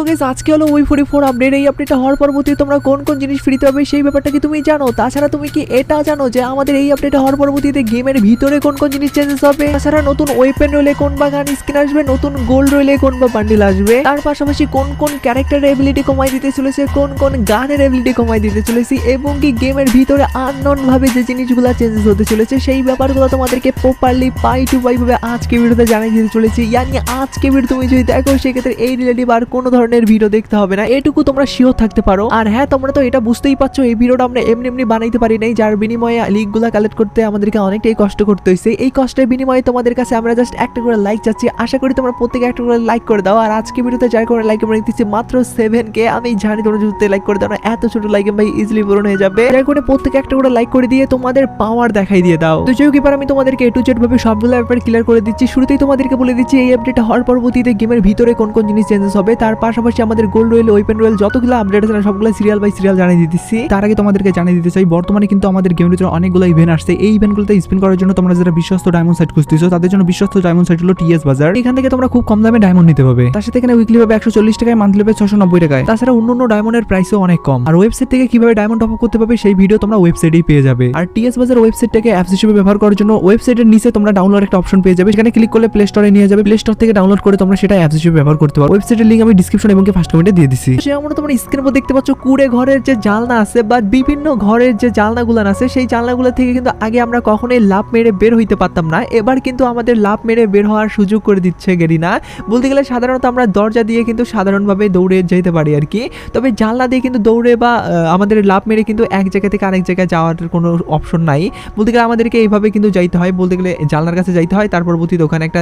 So আজকে হলো ওই ফোর্টি ফোর আপডেট এই আপডেটটা হওয়ার পরবর্তী তোমরা কোন কোন জিনিস ফ্রিতে পাবে সেই ব্যাপারটা কি তুমি জানো? তাছাড়া তুমি কি এটা জানো যে আমাদের এই আপডেটটা হওয়ার পরবর্তীতে গেমের ভিতরে কোন কোন জিনিস চেঞ্জেস হবে? তাছাড়া নতুন ওয়েপেন রইলে কোন বা গান স্কিন আসবে, নতুন গোল্ড রইলে কোন বা বান্ডিল আসবে? তার পাশাপাশি কোন কোন ক্যারেক্টারের এবিলিটি কমাই দিতে চলেছে, কোন কোন গানের এবিলিটি কমাই দিতে চলেছে, এবং কি গেমের ভিতরে আননোন ভাবে যে জিনিসগুলো চেঞ্জেস হতে চলেছে, সেই ব্যাপারগুলো তোমাদেরকে প্রপারলি পাই টু পাই ভাবে আজকে ভিডিওতে জানিয়ে দিতে চলেছি। ইয়ানি আজকে ভিডিও তুমি যদি দেখো, সেক্ষেত্রে এই রিলেটিভ আর কোনো ধরনের ভিডিও দেখতে হবে না। এটুকু তোমরা শিওর থাকতে পারো। আর হ্যাঁ তোমরা তো এটা বুঝতেই পারছ, এই ভিডিওটা আমরা এমনি এমনি বানাইতে পারি নাই, যার বিনিময়ে লিঙ্কগুলো কালেক্ট করতে আমাদেরকে অনেকটাই কষ্ট করতে হয়েছে এই কষ্টের বিনিময়ে তোমাদের কাছে আমরা জাস্ট একটা করে লাইক চাচ্ছি। আশা করি তোমরা প্রত্যেকে একটা করে লাইক করে দাও। আর আজকে ভিডিওতে যার করে লাইক আমরা দিচ্ছি মাত্র সেভেন কে আমি জানি তোমরা যদি লাইক করে দাও না, এত ছোট লাইক ভাই ইজিলি পূরণ হয়ে যাবে। যার করে প্রত্যেকে একটা করে লাইক করে দিয়ে তোমাদের পাওয়ার দেখাই দিয়ে দাও। তো যাই এবার আমি তোমাদেরকে এ টু জেড ভাবে সবগুলো ব্যাপার ক্লিয়ার করে দিচ্ছি। শুরুতেই তোমাদেরকে বলে দিচ্ছি, এই আপডেটটা হওয়ার পরবর্তীতে গেমের ভিতরে কোন কোন জিনিস চেঞ্জেস হবে, তার পাশাপাশি আমাদের গোল্ড রয়েল ওয়েপেন রয়েল যতগুলো আপডেট আছে সবগুলো সিরিয়াল বাই সিরিয়াল জানিয়ে দিতেছি। তার আগে তোমাদেরকে জানিয়ে দিতে চাই, বর্তমানে কিন্তু আমাদের গেমের ভিতরে অনেকগুলো ইভেন্ট আসছে। এই ইভেন্টগুলোতে স্পিন করার জন্য তোমরা যারা বিশ্বস্ত ডায়মন্ড সাইট খুঁজতেছো, তাদের জন্য বিশ্বস্ত ডায়মন্ড সাইট হলো টিএস বাজার এখান থেকে তোমরা খুব কম দামে ডায়মন্ড নিতে পারবে। তার সাথে এখানে উইকলি ভাবে একশো চল্লিশ টাকায় মান্থলি ভাবে ছশো নব্বই টাকায়। তাছাড়া অন্য অন্য ডায়মন্ডের প্রাইসও অনেক কম। আর ওয়েবসাইট থেকে কীভাবে ডায়মন্ড টপ করতে পারবে, সেই ভিডিও তোমরা ওয়েবসাইটেই পেয়ে যাবে। আর টিএস বাজার ওয়েবসাইটটাকে অ্যাপস হিসেবে ব্যবহার করার জন্য ওয়েবসাইটের নিচে তোমরা ডাউনলোড একটা অপশন পেয়ে যাবে। সেখানে ক্লিক করলে প্লে স্টোরে নিয়ে যাবে। প্লে স্টোর থেকে ডাউনলোড করে তোমরা সেটা অ্যাপস হিসেবে ব্যবহার করতে পারো। ওয়েবসাইটের লিঙ্ক আমি ডিসক্রিপশন এবং ফার্স্ট কমেন্টে দিয়ে দিচ্ছি সে আমরা তোমরা স্ক্রিনের উপর দেখতে পাচ্ছ কুড়ে ঘরের যে জালনা আছে বা বিভিন্ন ঘরের যে জালনাগুলো আছে, সেই জালনাগুলো থেকে কিন্তু আগে আমরা কখনোই লাভ মেরে বের হইতে পারতাম না। এবার কিন্তু আমাদের লাভ মেরে বের হওয়ার সুযোগ করে দিচ্ছে গেরিনা। বলতে গেলে সাধারণত আমরা দরজা দিয়ে কিন্তু সাধারণভাবে দৌড়ে যেতে পারি আর কি। তবে জানলা দিয়ে কিন্তু দৌড়ে বা আমাদের লাভ মেরে কিন্তু এক জায়গা থেকে আরেক জায়গায় যাওয়ার কোনো অপশন নাই। বলতে গেলে আমাদেরকে এইভাবে কিন্তু যাইতে হয়। বলতে গেলে জানলার কাছে যাইতে হয়। তার পরবর্তীতে ওখানে একটা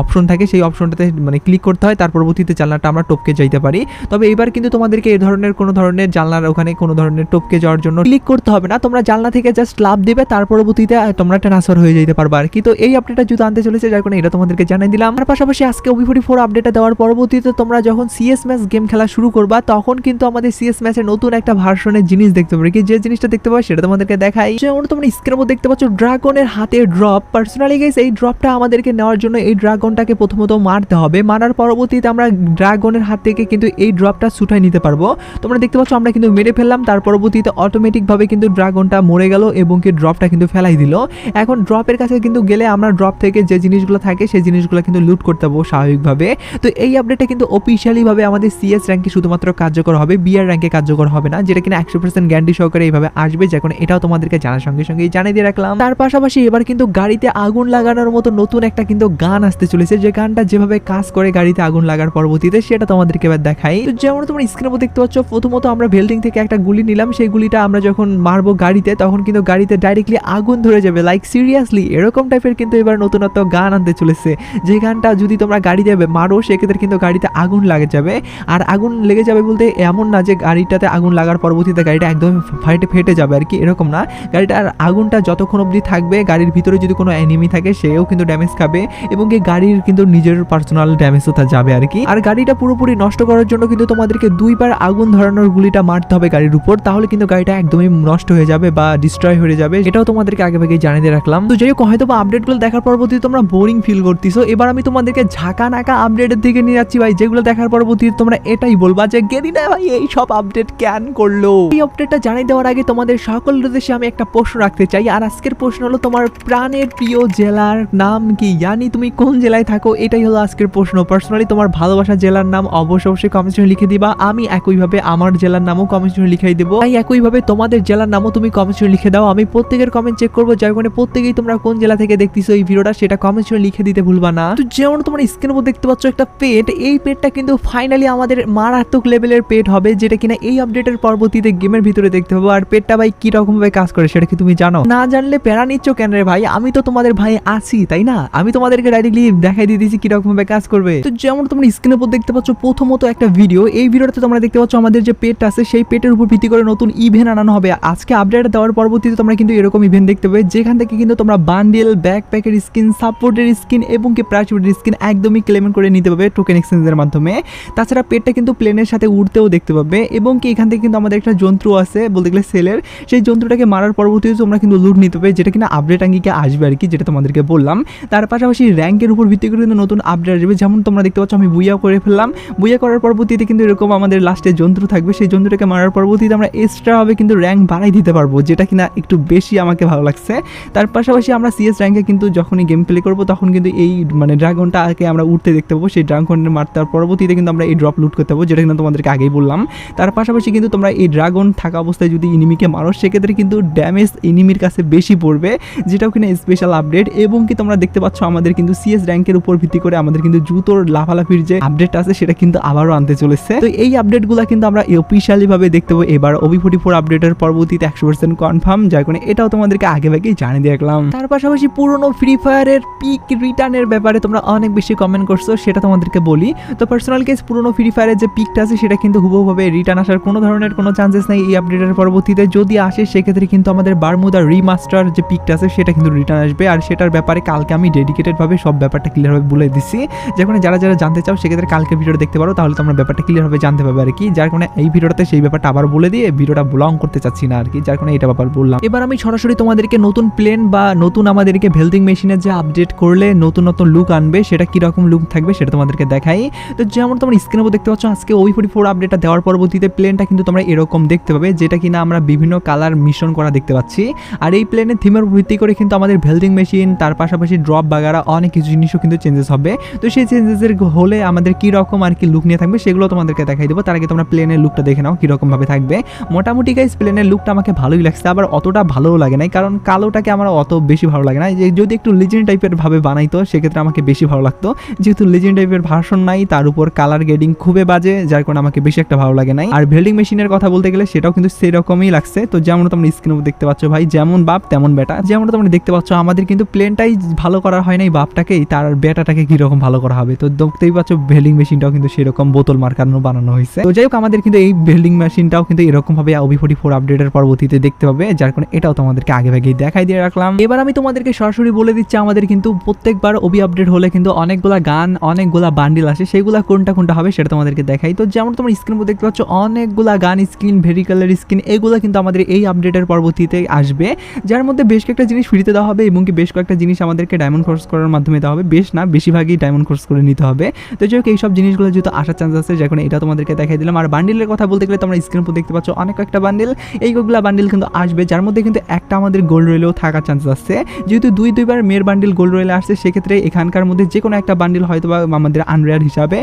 অপশন থাকে। সেই অপশনটাতে মানে ক্লিক করতে হয়। তার পরবর্তীতে জানলাটা আমরা টপকে যাইতে পারি। তবে এবার কিন্তু তোমাদেরকে এই ধরনের কোনো ধরনের জানলার ওখানে কোনো ধরনের টপকে যাওয়ার জন্য ক্লিক করতে হবে না। তোমরা জানলা থেকে জাস্ট লাভ দিবে তার পরবর্তীতে তোমরা ট্রান্সফার হয়ে যেতে পারবে আর কি তো এই আপডেটটা যদি আনতে চলেছে, যার কারণে এটা তোমাদেরকে জানাই দিলাম। আর পাশাপাশি আজকে ওবি ফোর্টি ফোর আপডেটটা দেওয়ার পরবর্তীতে তোমরা যখন সিএস ম্যাচ গেম খেলা শুরু করবা, তখন কিন্তু আমাদের সিএস ম্যাচের নতুন একটা ভার্সনের জিনিস দেখতে পাবে কি যে জিনিসটা দেখতে পাবে সেটা তোমাদেরকে দেখাই। যেমন তোমরা স্ক্রিনের মধ্যে দেখতে পাচ্ছ ড্রাগনের হাতে ড্রপ পার্সোনালি গাইস এই ড্রপটা আমাদেরকে নেওয়ার জন্য এই ড্রাগনটাকে প্রথমত মারতে হবে। মারার পরবর্তীতে আমরা ড্রাগনের হাত থেকে কিন্তু এই ড্রপটা ছুটাই নিতে পারব। তোমরা দেখতে পাচ্ছ, আমরা কিন্তু মেরে ফেললাম। তার পরবর্তীতে অটোমেটিকভাবে কিন্তু ড্রাগনটা মরে গেল এবং কি ড্রপটা কিন্তু ফেলাই দিল। এখন ড্রপের কাছে কিন্তু গেলে আমরা ড্রপ থেকে যে জিনিসগুলো থাকে, সেই জিনিসগুলো কিন্তু লুট করতে পারব স্বাভাবিকভাবে। তো এই আপডেটটা কিন্তু অফিসিয়ালি ভাবে আমাদের সিএস র্যাঙ্কে শুধুমাত্র কার্যকর হবে বিআর র্যাঙ্কে কার্যকর হবে না, যেটা কিনা একশো পার্সেন্ট গ্যারান্টি সহকারে এইভাবে আসবে, যখন এটাও তোমাদেরকে জানার সঙ্গে সঙ্গে জানিয়ে দিয়ে রাখলাম। তার পাশাপাশি এবার কিন্তু গাড়িতে আগুন লাগানোর মতো নতুন একটা কিন্তু গান আসতে চলেছে। যে গানটা যেভাবে কাজ করে গাড়িতে আগুন লাগার পরবর্তীতে, সেটা তোমাদেরকে এবার দেখাই। তো যেমন তোমরা স্ক্রিনের দেখতে পাচ্ছ, প্রথমত আমরা ভেল্ডিং থেকে একটা গুলি নিলাম। সেই গুলিটা আমরা যখন মারবো গাড়িতে, তখন কিন্তু গাড়িতে ডাইরেক্টলি আগুন ধরে যাবে। লাইক সিরিয়াসলি এরকম টাইপের কিন্তু এবার নতুনত্ব গান আনতে চলেছে। যে গানটা যদি তোমরা গাড়ি দেবে, মারো, সেক্ষেত্রে কিন্তু গাড়িতে আগুন লাগে যাবে। আর আগুন লেগে যাবে বলতে এমন না যে গাড়িটাতে আগুন লাগার পরবর্তীতে গাড়িটা একদম ফাইটে ফেটে যাবে আর কি, এরকম না। গাড়িটার আগুনটা যতক্ষণ অবধি থাকবে, গাড়ির ভিতরে যদি কোনো এনিমি থাকে, সেও কিন্তু ড্যামেজ খাবে এবং কি গাড়ির কিন্তু নিজের পার্সোনাল ড্যামেজও তা যাবে আর কি। আর গাড়িটা পুরোপুরি নষ্ট করার জন্য কিন্তু তোমাদেরকে দুইবার আগুন ধরানোর গুলিটা মারতে হবে গাড়ির উপর। তাহলে কিন্তু গাড়িটা একদমই নষ্ট হয়ে যাবে বা ডিস্ট্রয় হয়ে যাবে। এটাও তোমাদেরকে আগে ভাগে জানিয়ে রাখলাম। তো যাই হোক হয়তো বা আপডেটগুলো দেখার পরবর্তীতে তোমরা বোরিং ফিল করতেছো। এবার আমি তোমাদেরকে ঝাঁকা নাকা আপডেটের দিকে নিয়ে যাচ্ছি ভাই। যেগুলো দেখার পরবর্তীতে তোমরা এটাই বলবা যে গেরিনা ভাই, এই সব আপডেট ক্যান করল? এই আপডেটটা জানিয়ে দেওয়ার আগে তোমাদের সকল উদ্দেশ্যে আমি একটা প্রশ্ন রাখতে চাই। আর আজকের প্রশ্ন হলো, তোমার প্রাণের প্রিয় জেলার নাম কি? জানি তুমি কোন জেলায় থাকো? এটাই হলো আজকের প্রশ্ন। পার্সোনালি তোমার ভালোবাসা জেলার নাম অবশ্যই অবশ্যই কমেন্ট লিখে দিবা। আমি একইভাবে আমার জেলার নামও কমেন্ট লিখাই দেবো। তাই একইভাবে তোমাদের জেলার নামও তুমি কমেন্ট লিখে দাও। আমি প্রত্যেকের কমেন্ট চেক করব, যার কারণে প্রত্যেকেই তোমরা কোন জেলা থেকে দেখতেছো এই ভিডিওটা সেটা কমেন্ট লিখে দিতে ভুলবা না। তো যেমন তোমরা স্ক্রিনের উপর দেখতে পাচ্ছ একটা পেট এই পেটটা কিন্তু ফাইনালি আমাদের মারাত্মক লেভেলের পেট হবে, যেটা কিনা এই আপডেটের পরবর্তীতে গেমের ভিতরে দেখতে পাবো। আর পেটটা ভাই কি রকম ভাবে কাজ করে সেটা কি তুমি জানো? না জানলে প্যারা নিচ্ছ কেন রে ভাই? আমি তো তোমাদের ভাই আছি, তাই না? আমি তোমাদেরকে ডাইরেক্টলি দেখাই দিয়ে দিয়েছি কীরকম ভাবে কাজ করবে। তো যেমন তোমরা স্ক্রিনের উপর দেখতে পাচ্ছ প্রথমত একটা ভিডিও এই ভিডিওটাতে তোমরা দেখতে পাচ্ছ আমাদের যে পেট আছে, সেই পেটের উপর ভিত্তি করে নতুন ইভেন্ট আনানো হবে। আজকে আপডেট দেওয়ার পরবর্তীতে তোমরা কিন্তু এরকম ইভেন্ট দেখতে পাবে, যেখান থেকে কিন্তু তোমরা বান্ডেল ব্যাকপ্যাকের স্কিন সাপোর্টের স্কিন এবং কি প্রাচুরের স্কিন একদমই ক্লেম করে নিতে পারবে টোকেন এক্সচেঞ্জের মাধ্যমে। তাছাড়া পেটটা কিন্তু প্লেনের সাথে উড়তেও দেখতে পাবে এবং কি এখান থেকে কিন্তু আমাদের একটা যন্ত্র আছে, বলতে গেলে সেলের সেই যন্ত্রটাকে মারার পরবর্তীতে তোমরা কিন্তু লুট নিতে পারবে, যেটা কিনা আপডেট আঙ্গিকে আসবে আর কি যেটা তোমাদেরকে বললাম। তার পাশাপাশি র্যাঙ্কের উপর ভিত্তি করে কিন্তু নতুন আপডেট আসবে, যেমন তোমরা দেখতে পাচ্ছ আমি বুইয়া করে ফেললাম। বুয়া করার পরবর্তীতে কিন্তু এরকম আমাদের লাস্টে যন্ত্র থাকবে, সেই যন্ত্রটাকে মারার পরবর্তীতে আমরা এক্সট্রা হবে কিন্তু র্যাঙ্ক বাড়াই দিতে পারব, যেটা কিনা একটু বেশি আমাকে ভালো লাগছে। তার পাশাপাশি আমরা সিএস র্যাঙ্কে কিন্তু যখনই গেম প্লে করব, তখন কিন্তু এই মানে ড্রাগনটা আগে আমরা উঠতে দেখতে পাবো, সেই ড্রাগনের মারতার পরবর্তীতে কিন্তু আমরা এই ড্রপ লুট করতে পারব যেটা কিন্তু তোমাদেরকে আগেই বললাম। তার পাশাপাশি কিন্তু তোমরা এই ড্রাগন থাকা অবস্থায় যদি ইনিমিকে মারো, সেক্ষেত্রে কিন্তু ড্যামেজ ইনিমির কাছে বেশি পড়বে, যেটাও কিনা স্পেশাল আপডেট এবং কি তোমরা দেখতে পাচ্ছ, আমাদের কিন্তু সিএস র্যাঙ্কের উপর ভিত্তি করে আমাদের কিন্তু জুতোর লাফালাফির যে আপডেট আছে, সেটা কিন্তু আবারও আনতে চলেছে। তো এই আপডেটগুলো কিন্তু আমরা অফিসিয়ালি ভাবে দেখতে পাবো। এবার ওবি ফোর্টি ফোর আপডেটের পরবর্তীতে একশো পার্সেন্ট কনফার্ম যার কারণে এটাও তোমাদেরকে আগে ভাগেই জানিয়ে দেখলাম। তার পাশাপাশি পুরনো ফ্রি ফায়ারের পিক রিটার্নের ব্যাপারে তোমরা অনেক বেশি কমেন্ট করছ, সেটা তোমাদেরকে বলি। তো পার্সোনাল কেস পুরনো ফ্রি ফায়ারের যে পিকটা আছে, সেটা কিন্তু হুবহুভাবে রিটার্ন আসার কোনো ধরনের কোনো চান্সেস নেই এই আপডেটের পরবর্তীতে। যদি আসে, সেক্ষেত্রে কিন্তু আমাদের বারমুদা রিমাস্টার যে পিকটা আছে, সেটা কিন্তু রিটার্ন আসবে। আর সেটার ব্যাপারে কালকে আমি ডেডিকেটেডভাবে সব ব্যাপারটা ক্লিয়ারভাবে বলে দিচ্ছি যেখানে যারা যারা জানতে চাও, সেক্ষেত্রে কালকে ভিডিও দেখতে পারো, তাহলে তোমরা ব্যাপারটা ক্লিয়ারভাবে জানতে পারবে আর কি যার কারণে এই ভিডিওটাতে সেই ব্যাপারটা আবার বলে দিয়ে ভিডিওটা ব্লং করতে চাচ্ছি না আর কি যার কারণে এটা ব্যাপার বললাম। এবার আমি সরাসরি তোমাদেরকে নতুন প্লেন বা নতুন আমাদেরকে ভেলদিং মেশিনের যে আপডেট করলে নতুন নতুন লুক আনবে, সেটা কীরকম লুক থাকবে সেটা তোমাদেরকে দেখাই। তো যেমন তোমরা স্ক্রিনের উপর দেখতে পাচ্ছ, আজকে ওই ফোর্টি ফোর আপডেটটা দেওয়ার পরবর্তীতে প্লেনটা কিন্তু তোমরা এরকম দেখতে পাবে, যেটা কিনা আমরা বিভিন্ন কালার মিশন করা দেখতে পাচ্ছি। আর এই প্লেনের থিমের ভিত্তি করে কিন্তু আমাদের ভেলদিং মেশিন, তার পাশাপাশি ড্রপ বাগারা, অনেক কিছু জিনিসও কিন্তু চেঞ্জেস হবে। তো সেই চেঞ্জেসের হলে আমাদের কী রকম আর কি লুক নিয়ে থাকবে সেগুলো তোমাদেরকে দেখাই দেবো। তার আগে তোমরা প্লেনের লুকটা দেখে নাও কীরকমভাবে থাকবে। মোটামুটি গাইজ প্লেনের লুকটা আমাকে ভালোই লাগছে, আবার অতটা ভালোও লাগে নাই, কারণ কালোটাকে আমার অত বেশি ভালো লাগে না। যে যদি একটু লিজেন্ড টাইপের ভাবে বানাইতো, সেক্ষেত্রে আমাকে বেশি ভালো লাগতো। যেহেতু লিজেন্ড টাইপের ভার্সন নাই, তার উপর কালার গ্রেডিং খুবই বাজে, যার কারণে আমাকে বেশি একটা ভালো লাগে নাই। আর ভেল্ডিং মেশিনের কথা বলতে গেলে, সেটাও কিন্তু সেরকমই লাগছে। তো যেমন তোমরা স্ক্রিনে দেখতে পাচ্ছ ভাই, যেমন বাপ, তেমন বেটা। যেমন তোমরা দেখতে পাচ্ছ, আমাদের কিন্তু প্লেনটাই ভালো করা হয় নাই বাপটাকেই, তার বেটাটাকে কীরকম ভালো করা হবে? তো দেখতেই পাচ্ছ ভেল্ডিং মেশিনটাও কিন্তু সেরকম বোতল মার্কানো বানানো হয়েছে। তো যাই হোক, আমাদের কিন্তু এই বিল্ডিং মেশিনটাও কিন্তু এরকম ভাবে ওবি ফোর্টি ফোর আপডেটের পরবর্তীতে দেখতে পাবে, যার কারণে এটাও তোমাদেরকে আগে ভাগেই দেখাই দিয়ে রাখলাম। এবার আমি তোমাদেরকে সরাসরি বলে দিচ্ছি, আমাদের কিন্তু প্রত্যেকবার ওবি আপডেট হলে কিন্তু অনেকগুলা গান, অনেকগুলা বান্ডিল আসে, সেগুলা কোনটা কোনটা হবে সেটা তোমাদেরকে দেখাই। তো যেমন তোমার স্ক্রিন দেখতে পাচ্ছ, অনেকগুলা গান স্ক্রিন ভেরিকেলের স্ক্রিন এগুলো কিন্তু আমাদের এই আপডেটের পরবর্তীতে আসবে। যার মধ্যে বেশ কয়েকটা জিনিস ফ্রিতে দেওয়া হবে, এবং কি বেশ কয়েকটা জিনিস আমাদেরকে ডায়মন্ড কোর্স করার মাধ্যমে দেওয়া হবে, বেশ না, বেশিরভাগই ডায়মন্ড কোর্স করে নিতে হবে। তো যাই হোক, এইসব জিনিসগুলো যেহেতু আসার চান্স আছে, যখন এটা তোমাদেরকে দেখাই দিলাম। আর বান্ডিলের কথা বলতে গেলে তোমরা স্ক্রিন উপর দেখতে পাচ্ছ অনেক একটা বান্ডিল এইগুলা বান্ডিল কিন্তু আসবে, যার মধ্যে কিন্তু একটা আমাদের গোল্ড রয়েলেও থাকার চান্স আছে। যেহেতু দুই, দুইবার মেয়ের বান্ডিল গোল্ড রয়েলে আসছে, সেক্ষেত্রে এখানকার মধ্যে যে কোনো একটা বান্ডিল হয়তো বা আমাদের আনরেয়ার হিসাবে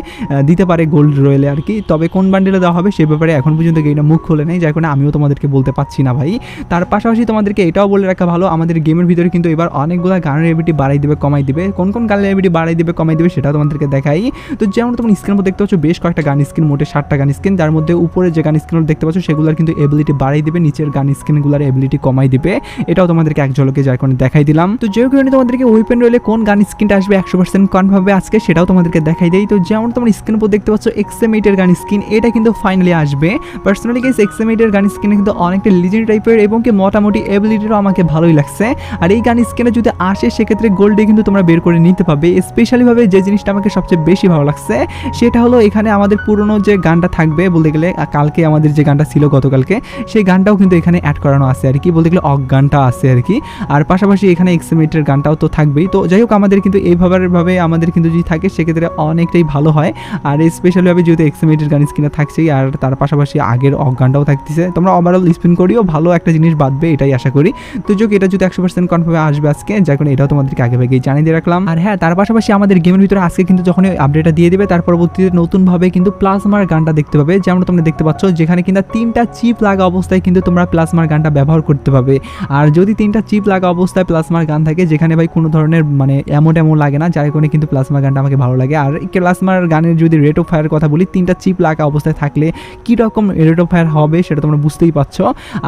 দিতে পারে গোল্ড রয়েলে আর কি। তবে কোন বান্ডিলে দেওয়া হবে সে ব্যাপারে এখন পর্যন্ত গেমটা মুখ খোলে নেই, যার কারণে আমিও তোমাদেরকে বলতে পারছি না ভাই। তার পাশাপাশি তোমাদেরকে এটাও বলে রাখা ভালো, আমাদের গেমের ভিতরে কিন্তু এবার অনেকগুলো গানের এবিলিটি বাড়াই দেবে, কমাই দেবে। কোন কোন গানের এবিলিটি বাড়াই দেবে, কমাই দেবে সেটাও তোমাদেরকে দেখাই। তো যেমন তোমরা স্ক্রিন দেখতে পাচ্ছ বেশ কয়েকটা গান স্ক্রিন, মোটে ষাটটা গান স্ক্রিন, যার মধ্যে উপরে যে গান স্ক্রিন দেখতে পাচ্ছ সেগুলোর কিন্তু এবিলিটি বাড়াই দিবে, নিচের গান স্ক্রিনগুলোর এবিলিটি কমাই দিবে। এটাও তোমাদেরকে এক ঝলকে যার কারণে দেখাই দিলাম। তো যে কারণে তোমাদেরকে ওয়েপেন রয়েলে কোন গান স্ক্রিনটা আসবে একশো পার্সেন্ট কনফার্মে আজকে, সেটাও তোমাদেরকে দেখাই দেই। তো যেমন তোমার স্ক্রিন উপর দেখতে পাচ্ছ এক্সএম এইটের গান স্ক্রিন, এটা কিন্তু ফাইনালি আসবে। পার্সোনালি গেস এক্সএম এইটের গান স্ক্রিনে কিন্তু অনেকটা লিজেন্ড টাইপের এবং কি মোটামুটি এবিলিটিরও আমাকে ভালোই লাগছে। আর এই গান স্ক্রিনে যদি আসে, সেক্ষেত্রে গোল্ডে কিন্তু তোমরা বের করে নিতে পারবে। স্পেশালিভাবে যে জিনিসটা আমাকে সবচেয়ে বেশি ভালো লাগছে, সেটা হলো এখানে আমাদের পুরনো যে গানটা থাকবে বলতে গেলে কালকে আমাদের যে গানটা ছিল গতকালকে, সেই গানটাও কিন্তু এখানে অ্যাড করানো আছে আর কি, বলতে গেলে অক গানটা আছে আর কি। আর পাশাপাশি এখানে এক্সএমিটের গানটাও তো থাকবেই। তো যাই হোক, আমাদের কিন্তু এইভাবেভাবে আমাদের কিন্তু যদি থাকে, সেক্ষেত্রে অনেকটাই ভালো হয়। আর স্পেশালিভাবে যেহেতু এক্সএমিটের গান স্ক্রিনে থাকছেই, আর তার পাশাপাশি আগের অক গানটাও থাকতেছে। তোমরা ওভারঅল স্পিন করিও, ভালো একটা জিনিস বাঁধবে, এটাই আশা করি। তো যোগ এটা যদি একশো পার্সেন্ট কনফার্মে আসবে আজকে কারণে এটাও তোমাদেরকে আগে ভাগেই জানিয়ে দিয়ে রাখলাম। আর হ্যাঁ তার পাশাপাশি আমাদের গেমের ভিতরে আজকে কিন্তু যখন আপডেটটা দিয়ে দেবে, তার পরবর্তীতে নতুনভাবে কিন্তু প্লাজমার গানটা দেখতে পাবে। যেমন তোমরা দেখতে পাচ্ছ, যেখানে কিন্তু তিনটা চিপ লাগা অবস্থায় কিন্তু তোমরা প্লাজমার গানটা ব্যবহার করতে পারবে আর যদি তিনটা চিপ লাগা অবস্থায় প্লাজমার গান থাকে, যেখানে ভাই কোনো ধরনের মানে এমন এমন লাগে না, যার কারণে কিন্তু প্লাজমার গানটা আমাকে ভালো লাগে। আর প্লাজমার গানের যদি রেট অফ ফায়ার কথা বলি, তিনটা চিপ লাগা অবস্থায় থাকলে কী রকম রেট অফ ফায়ার হবে সেটা তোমরা বুঝতেই পারছ।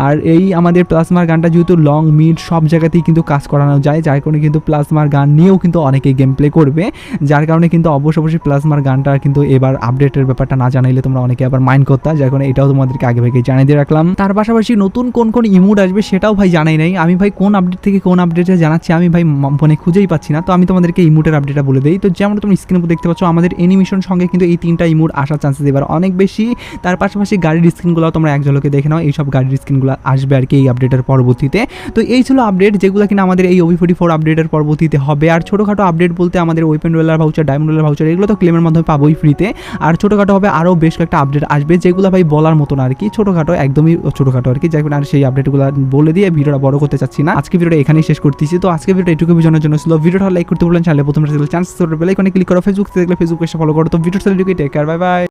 আর এই আমাদের প্লাজমার গানটা যেহেতু লং মিড সব জায়গাতেই কিন্তু কাজ করানো যায়, যার কারণে কিন্তু প্লাজমার গান নিয়েও কিন্তু অনেকেই গেম প্লে করবে। যার কারণে কিন্তু অবশ্য অবশ্যই প্লাজমার গানটা কিন্তু এবার আপডেটের ব্যাপারটা না জানাইলে তোমরা অনেকে আবার মাইন্ড করতা কারণে এটাও তোমাদেরকে আগে থেকে জানিয়ে দিয়ে রাখলাম। তার পাশাপাশি নতুন কোন কোন ইমোট আসবে সেটাও ভাই জানাই নাই। আমি ভাই কোন আপডেট থেকে কোন আপডেটে জানাচ্ছি আমি ভাই ফোনে খুঁজেই পাচ্ছি না। তো আমি তোমাদেরকে ইমোটের আপডেটটা বলে দিই। তো যেমন তুমি স্ক্রিনে দেখতে পাচ্ছ, আমাদের এনিমেশন সঙ্গে কিন্তু এই তিনটা ইমোট আসার চান্সেস এবার অনেক বেশি। তার পাশাপাশি গাড়ির স্ক্রিনগুলো তোমরা এক ঝলকে দেখে নাও। এইসব গাড়ির স্ক্রিনগুলো আসবে আর কি এই আপডেটের পরবর্তীতে। তো এই ছিল আপডেট যেগুলো কিনা আমাদের এই ওবি ফোর্টি ফোর আপডেটের পরবর্তীতে হবে। আর ছোটোখাটো আপডেট বলতে আমাদের weapon roller voucher diamond roller voucher এগুলো তো ক্লেমের মাধ্যমে পাবোই ফ্রি ফ্রিতে আর ছোটোখাটো হবে আরও বেশ কয়েকটা আপডেট আসবে যেগুলো ভাই বলার মতন আর কি ছোটোখাটো একদমই ছোটোখাটো আর কি যাই আর সেই আপডেটগুলো বলে দিয়ে ভিডিওটা বড় করতে চাচ্ছি না আজকে ভিডিওটা এখানেই শেষ করতেছি তো আজকে ভিডিওটা এটুকু বোঝানোর জন্য ছিল ভিডিওটা লাইক করতে বললেন চ্যানেলে প্রথমে চান্স বেলাইকনে ক্লিক করো ফেসবুক দেখলে ফেসবুকে ফলো করো তো ভিডিওটা টেক কেয়ার বাই বাই